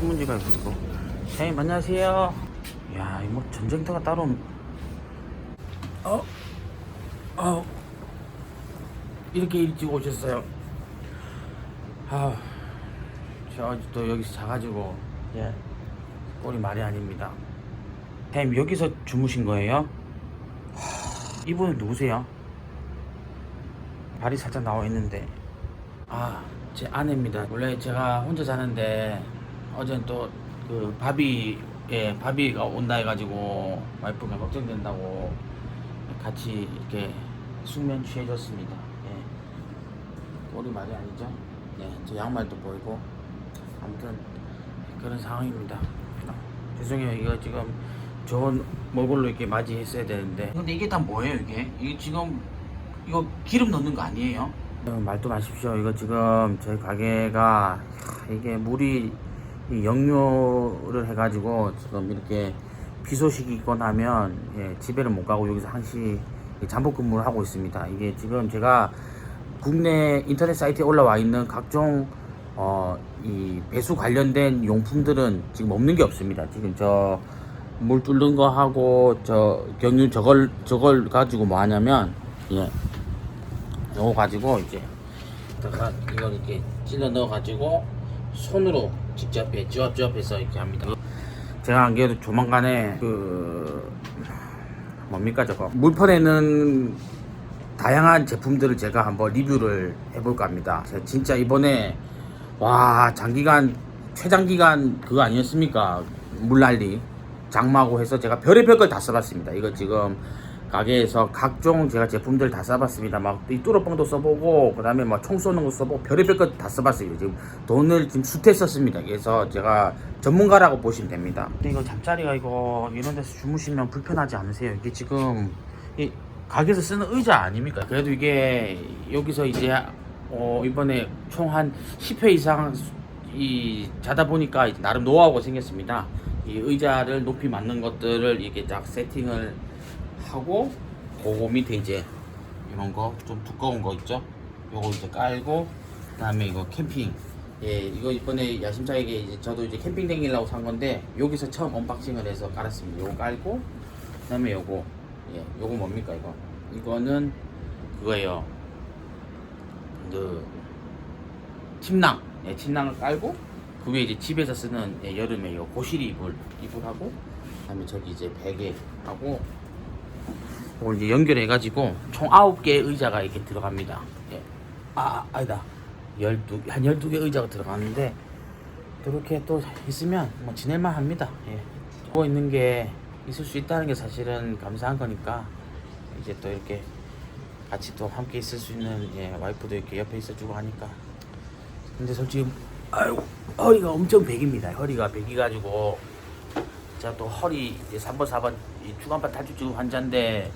신문지가 있고. 사장님 안녕하세요. 야, 이뭐 전쟁터가 따로. 없- 어, 어, 이렇게 일찍 오셨어요. 아, 저또 여기서 자가지고 예, 꼴이 말이 아닙니다. 사장님 여기서 주무신 거예요? 하, 이분은 누구세요? 발이 살짝 나와 있는데 아 제 아내입니다 원래 제가 혼자 자는데 어제는 또그 바비 예 바비가 온다 해가지고 와이프가 걱정된다고 같이 이렇게 숙면 취해줬습니다. 예. 꼴이 말이 아니죠? 예저 양말도 보이고 아무튼 그런 상황입니다. 죄송해요. 이거 지금 좋은 먹을로 이렇게 맞이했어야 되는데. 근데 이게 다 뭐예요 이게? 이게 지금 이거 기름 넣는 거 아니에요? 어, 말도 마십시오. 이거 지금 저희 가게가 하, 이게 물이 이 역류를 해가지고 지금 이렇게 비 소식이 있거나 하면 예, 집에를 못 가고 여기서 항시 잠복 근무를 하고 있습니다. 이게 지금 제가 국내 인터넷 사이트에 올라와 있는 각종 어, 이 배수 관련된 용품들은 지금 없는 게 없습니다. 지금 저 물 뚫는 거 하고 저 경유 저걸 저걸 가지고 뭐 하냐면 예. 요거 가지고 이제 이걸 이렇게 찔러 넣어 가지고 손으로 직접 해 쥐업쥐업해서 이렇게 합니다. 제가 안 그래도 조만간에 그 뭡니까 저거 물판에는 다양한 제품들을 제가 한번 리뷰를 해볼까 합니다. 진짜 이번에 와 장기간 최장기간 그거 아니었습니까? 물난리 장마고 해서 제가 별의별 걸 다 써봤습니다. 이거 지금 가게에서 각종 제가 제품들 다 써봤습니다. 막 이 뚜러뻥도 써보고 그 다음에 막 총 쏘는 거 써보고 별의별 거다 써봤어요. 지금 돈을 지금 수태 썼습니다. 그래서 제가 전문가라고 보시면 됩니다. 근데 이거 잠자리가 이거 이런 데서 주무시면 불편하지 않으세요? 이게 지금 이 가게에서 쓰는 의자 아닙니까? 그래도 이게 여기서 이제 어 이번에 총 한 10회 이상 이 자다 보니까 나름 노하우가 생겼습니다. 이 의자를 높이 맞는 것들을 이렇게 딱 세팅을 하고 그거 밑에 이제 이런 거 좀 두꺼운 거 있죠? 요거 이제 깔고 그다음에 이거 캠핑 예 이거 이번에 야심차게 이제 저도 이제 캠핑 댕기려고 산 건데 여기서 처음 언박싱을 해서 깔았습니다. 요거 깔고 그다음에 요거 예 요거 뭡니까 이거 이거는 그거예요. 그 침낭 예 침낭을 깔고 그 위에 이제 집에서 쓰는 예, 여름에 요 고시리 이불 이불하고 그다음에 저기 이제 베개 하고 이걸 이제 연결해 가지고 총 9개의 의자가 이렇게 들어갑니다. 예. 아, 아니다. 12, 한 12개 의자가 들어가는데 이렇게 또 있으면 뭐 지낼만 합니다. 예. 누워 있는 게 있을 수 있다는 게 사실은 감사한 거니까 이제 또 이렇게 같이 또 함께 있을 수 있는 예, 와이프도 이렇게 옆에 있어주고 하니까 근데 솔직히 아이고 허리가 엄청 백입니다. 허리가 백이 가지고 제가 또 허리 이제 3번 4번 이 주간판 탈출증 환자인데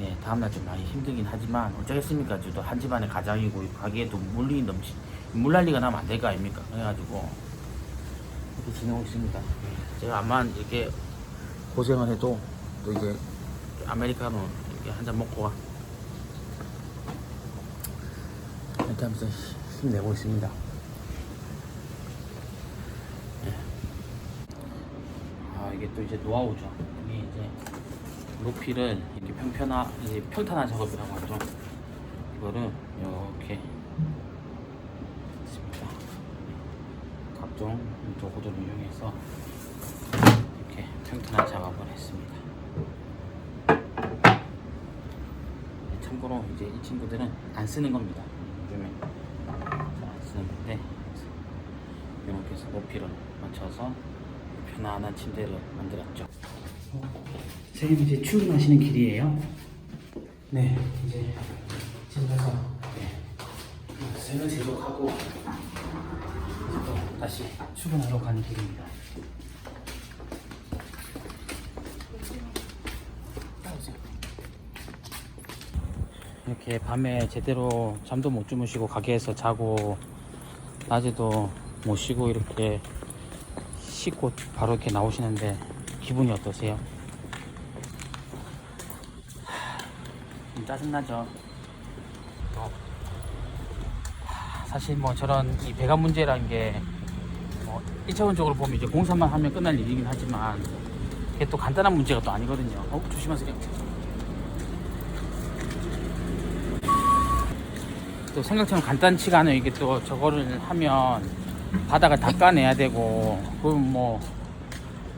예, 다음날 좀 많이 힘들긴 하지만 어쩌겠습니까? 저도 한 집안의 가장이고 가게에도 물이 넘치 물난리가 나면 안 될 거 아닙니까? 그래가지고 이렇게 지내고 있습니다. 예, 제가 암만 이렇게 고생을 해도 또 이제 아메리카노 이렇게 한 잔 먹고 이렇게 하면서 힘내고 있습니다. 아 이게 또 이제 노하우죠. 이게 이제 높이를 이렇게 평편화 이제 평탄화 작업이라고 하죠. 이거를 이렇게 했습니다. 각종 도구들을 이용해서 이렇게 평탄화 작업을 했습니다. 참고로 이제 이 친구들은 안 쓰는 겁니다. 요즘에 안 쓰는 건데 이렇게 해서 높이를 맞춰서 편안한 침대를 만들었죠. 선생님 이제 출근하시는 길이에요? 네, 이제 집에 가서 네. 세면 이제 또 다시 출근하러 가는 길입니다. 이렇게 밤에 제대로 잠도 못 주무시고 가게에서 자고 낮에도 못 쉬고 이렇게 씻고 바로 이렇게 나오시는데 기분이 어떠세요? 하, 좀 짜증나죠. 또 하, 사실 뭐 저런 이 배가 문제라는 게뭐 1차원적으로 보면 이제 공사만 하면 끝날 일이긴 하지만 이게 또 간단한 문제가 또 아니거든요. 어, 조심하세요. 또 생각처럼 간단치가 않아요. 이게 또 저거를 하면 바닥을 닦아내야 되고 그럼 뭐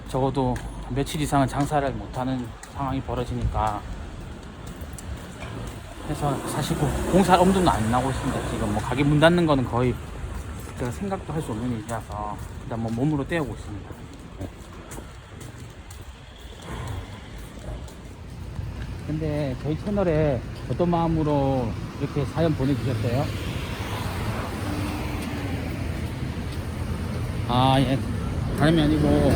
적어도 며칠 이상은 장사를 못하는 상황이 벌어지니까 그래서 사실 그 공사 엄두는 안 나고 있습니다. 지금 뭐 가게 문 닫는 거는 거의 제가 생각도 할 수 없는 일이라서 일단 뭐 몸으로 때우고 있습니다. 근데 저희 채널에 어떤 마음으로 이렇게 사연 보내주셨어요? 아, 예. 다름이 아니고,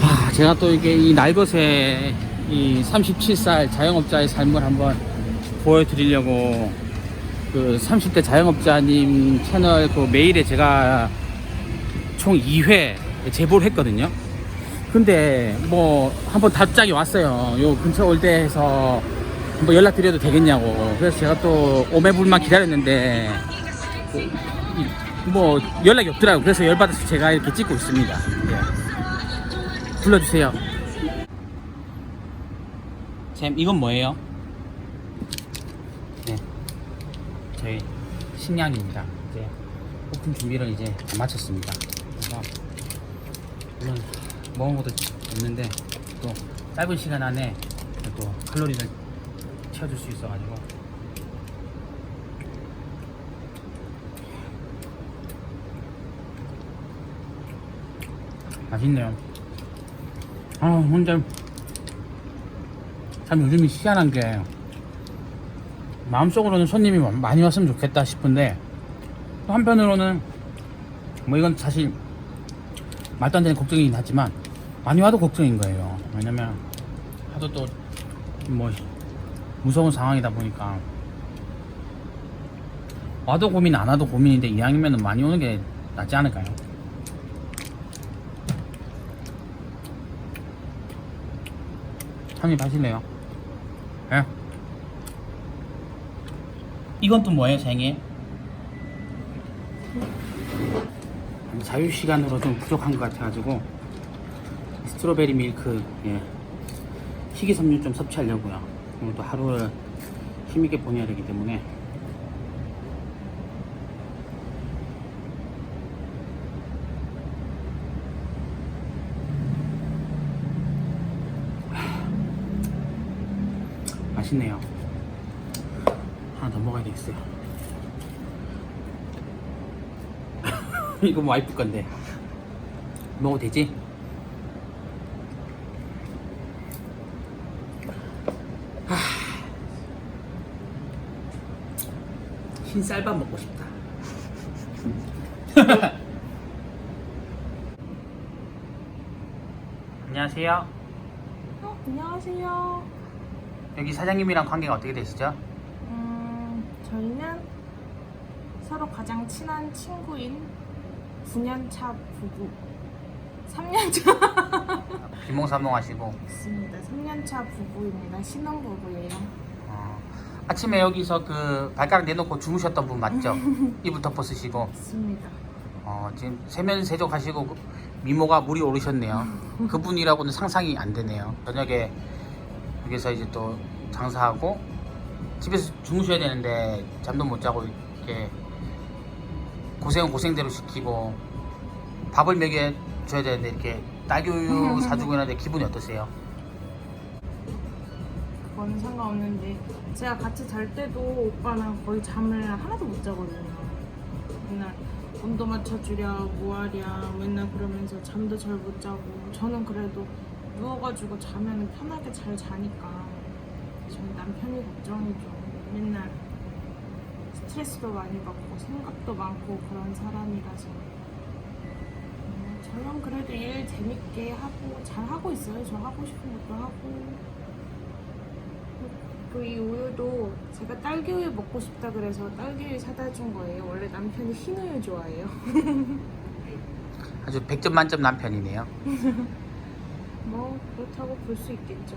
아, 제가 또 이게 이 날것의 이 37살 자영업자의 삶을 한번 보여드리려고 그 30대 자영업자님 채널 그 메일에 제가 총 2회 제보를 했거든요. 근데 뭐 한번 답장이 왔어요. 요 근처 올 때 해서 한번 연락드려도 되겠냐고. 그래서 제가 또 오매불만 기다렸는데 뭐 연락이 없더라고요. 그래서 열받아서 제가 이렇게 찍고 있습니다. 예. 불러주세요. 쌤, 이건 뭐예요? 네. 저희 식량입니다. 이제 오픈 준비를 이제 다 마쳤습니다. 그래서 물론 먹은 것도 없는데 또 짧은 시간 안에 또 칼로리를 채워줄 수 있어가지고 맛있네요. 아 혼자 참 요즘이 희한한 게 마음속으로는 손님이 많이 왔으면 좋겠다 싶은데 또 한편으로는 뭐 이건 사실 말도 안 되는 걱정이긴 하지만 많이 와도 걱정인 거예요. 왜냐면 하도 또 뭐 무서운 상황이다 보니까 와도 고민 안 와도 고민인데 이왕이면 많이 오는 게 낫지 않을까요? 한입 하실래요? 예? 이건 또 뭐예요, 생일? 자유 시간으로 좀 부족한 것 같아가지고 스트로베리 밀크 예. 식이섬유 좀 섭취하려고요. 오늘 또 하루를 힘있게 보내야 되기 때문에 맛있네요. 하나 더 먹어야 되겠어요. 이거 뭐 와이프 건데 먹어도 되지? 하... 흰 쌀밥 먹고 싶다. 안녕하세요. 어, 안녕하세요. 여기 사장님이랑 관계가 어떻게 되시죠? 음, 저희는 서로 가장 친한 친구인 9년차 부부. 3년차. 비몽사몽 하시고 있습니다. 3년차 부부입니다. 신혼부부예요. 어, 아침에 여기서 그 발가락 내놓고 주무셨던 분 맞죠? 이불 덮어 쓰시고 있습니다. 어, 지금 세면 세족하시고 그 미모가 물이 오르셨네요. 그분이라고는 상상이 안 되네요. 저녁에 여기서 이제 또 장사하고 집에서 주무셔야 되는데 잠도 못 자고 이렇게 고생은 고생대로 시키고 밥을 먹여줘야 되는데 이렇게 딸기우유 사주고 있는데 기분이 어떠세요? 그거는 상관없는데 제가 같이 잘 때도 오빠는 거의 잠을 하나도 못 자거든요. 맨날 온도 맞춰주랴 뭐하랴 맨날 그러면서 잠도 잘 못 자고 저는 그래도 누워가지고 자면 편하게 잘 자니까 저희 남편이 걱정이죠. 맨날 스트레스도 많이 받고 생각도 많고 그런 사람이라서 음, 저는 그래도 일 재밌게 하고 잘 하고 있어요. 저 하고 싶은 것도 하고 그 이 우유도 제가 딸기 우유 먹고 싶다 그래서 딸기 우유 사다 준 거예요. 원래 남편이 흰 우유 좋아해요. 아주 100점 만점 남편이네요. 뭐 그렇다고 볼 수 있겠죠.